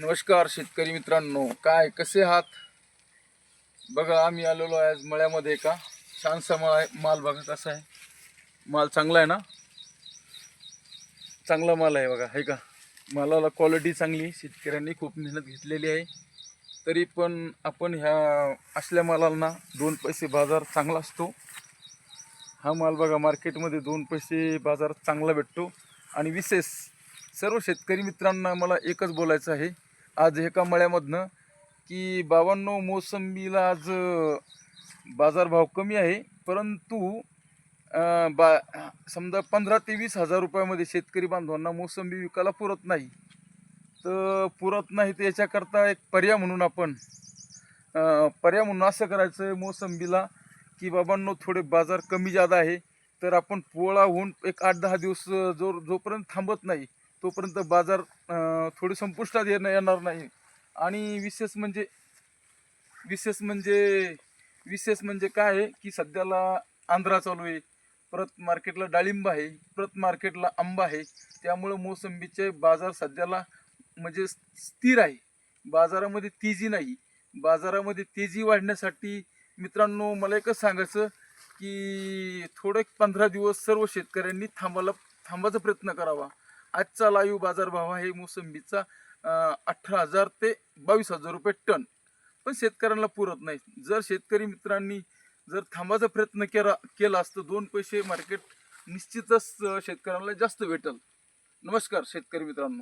नमस्कार शेतकरी मित्रांनो काय कसे आहात? बघा आम्ही आलेलो आहे आज मळ्यामध्ये का छानसा मळा आहे माल बघा कसा आहे. माल चांगला आहे ना? चांगला माल आहे बघा आहे का? मालाला क्वालिटी चांगली आहे. शेतकऱ्यांनी खूप मेहनत घेतलेली आहे. तरी पण आपण ह्या असल्या मालाला ना दोन पैसे बाजार चांगला असतो. हा माल बघा मार्केटमध्ये दोन पैसे बाजार चांगला भेटतो. आणि विशेष सर्व शेतकरी मित्रांना मला एकच बोलायचं आहे. आज एका मळ्यामधनं की बावन्न मोसंबीला आज बाजारभाव कमी आहे. परंतु बा समजा पंधरा ते वीस हजार रुपयामध्ये शेतकरी बांधवांना मोसंबी विकायला पुरत नाही. तर पुरत नाही तर याच्याकरता एक पर्याय म्हणून आपण पर्याय म्हणून असं करायचं आहे मोसंबीला की बाबांनो थोडे बाजार कमी जादा आहे. तर आपण पोळा होऊन एक आठ दहा दिवस जो जोपर्यंत थांबत नाही तोपर्यंत बाजार थोडे संपुष्टात येणं येणार नाही. आणि विशेष म्हणजे विशेष म्हणजे विशेष म्हणजे काय आहे की सध्याला आंध्रा चालू आहे. परत मार्केटला डाळिंब आहे परत मार्केटला आंबा आहे. त्यामुळं मोसंबीचे बाजार सध्याला म्हणजे स्थिर आहे. बाजारामध्ये तेजी नाही. बाजारामध्ये तेजी वाढण्यासाठी मित्रांनो मला एकच सांगायचं की थोडे पंधरा दिवस सर्व शेतकऱ्यांनी थांबायला थांबायचा प्रयत्न करावा. आजचा लाईव्ह बाजारभाव आहे मोसंबीचा अठरा हजार ते बावीस हजार रुपये टन. पण शेतकऱ्यांना पुरत नाही. जर शेतकरी मित्रांनी जर थांबायचा प्रयत्न केला केला असतं दोन पैसे मार्केट निश्चितच शेतकऱ्यांना जास्त भेटल. नमस्कार शेतकरी मित्रांनो.